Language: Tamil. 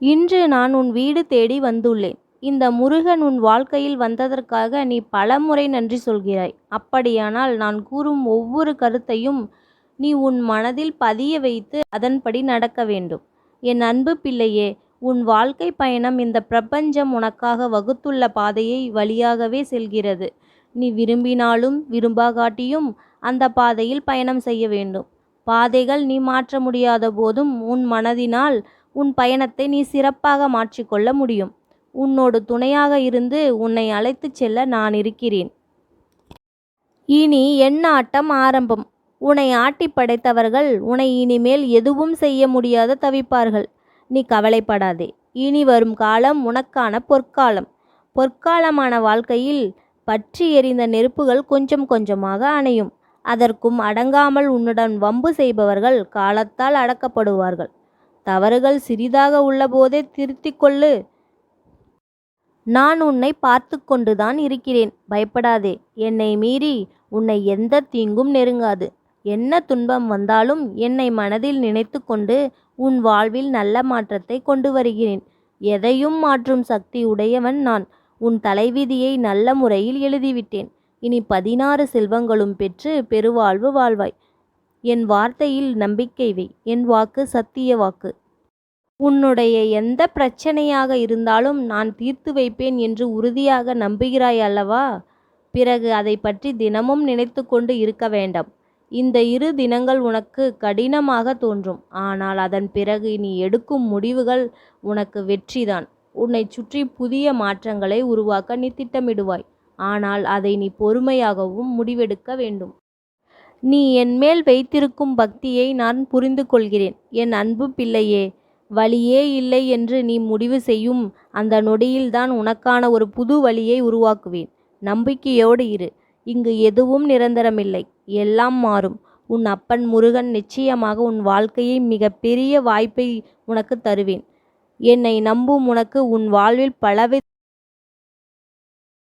இன்று நான் உன் வீடு தேடி வந்துள்ளேன். இந்த முருகன் உன் வாழ்க்கையில் வந்ததற்காக நீ பலமுறை நன்றி சொல்கிறாய். அப்படியானால் நான் கூறும் ஒவ்வொரு கருத்தையும் நீ உன் மனதில் பதிய வைத்து அதன்படி நடக்க வேண்டும். என் அன்பு பிள்ளையே உன் வாழ்க்கை பயணம் இந்த பிரபஞ்சம் உனக்காக வகுத்துள்ள பாதையை வழியாகவே செல்கிறது. நீ விரும்பினாலும் விரும்பாகாட்டியும் அந்த பாதையில் பயணம் செய்ய வேண்டும். பாதைகள் நீ மாற்ற முடியாத போதும் உன் மனதினால் உன் பயணத்தை நீ சிறப்பாக மாற்றிக் கொள்ள முடியும். உன்னோடு துணையாக இருந்து உன்னை அழைத்துச் செல்ல நான் இருக்கிறேன். இனி என் ஆட்டம் ஆரம்பம். உன்னை ஆட்டி படைத்தவர்கள் உன்னை இனிமேல் எதுவும் செய்ய முடியாத தவிப்பார்கள். நீ கவலைப்படாதே. இனி வரும் காலம் உனக்கான பொற்காலம். பொற்காலமான வாழ்க்கையில் பற்றி எறிந்த நெருப்புகள் கொஞ்சம் கொஞ்சமாக அணையும். அதற்கும் அடங்காமல் உன்னுடன் வம்பு செய்பவர்கள் காலத்தால் அடக்கப்படுவார்கள். தவறுகள் சிறிதாக உள்ளபோதே திருத்திக் கொள்ளு. நான் உன்னை பார்த்து கொண்டுதான் இருக்கிறேன். பயப்படாதே. என்னை மீறி உன்னை எந்தத் தீங்கும் நெருங்காது. என்ன துன்பம் வந்தாலும் என்னை மனதில் நினைத்து கொண்டு உன் வாழ்வில் நல்ல மாற்றத்தை கொண்டு வருகிறேன். எதையும் மாற்றும் சக்தி உடையவன் நான். உன் தலைவிதியை நல்ல முறையில் எழுதிவிட்டேன். இனி பதினாறு செல்வங்களும் பெற்று பெருவாழ்வு வாழ்வாய். என் வார்த்தையில் நம்பிக்கை வை. என் வாக்கு சத்திய வாக்கு. உன்னுடைய எந்த பிரச்சனையாக இருந்தாலும் நான் தீர்த்து வைப்பேன் என்று உறுதியாக நம்புகிறாய் அல்லவா? பிறகு அதை பற்றி தினமும் நினைத்து கொண்டு இருக்க வேண்டாம். இந்த இரு தினங்கள் உனக்கு கடினமாக தோன்றும். ஆனால் அதன் பிறகு நீ எடுக்கும் முடிவுகள் உனக்கு வெற்றிதான். உன்னைச் சுற்றி புதிய மாற்றங்களை உருவாக்க நீ திட்டமிடுவாய். ஆனால் அதை நீ பொறுமையாகவும் முடிவெடுக்க வேண்டும். நீ என்மேல் வைத்திருக்கும் பக்தியை நான் புரிந்து கொள்கிறேன். என் அன்பு பிள்ளையே வழியே இல்லை என்று நீ முடிவு செய்யும் அந்த நொடியில்தான் உனக்கான ஒரு புது வழியை உருவாக்குவேன். நம்பிக்கையோடு இரு. இங்கு எதுவும் நிரந்தரமில்லை. எல்லாம் மாறும். உன் அப்பன் முருகன் நிச்சயமாக உன் வாழ்க்கையை மிகப்பெரிய வாய்ப்பை உனக்கு தருவேன். என்னை நம்பும் உனக்கு உன் வாழ்வில் பலவித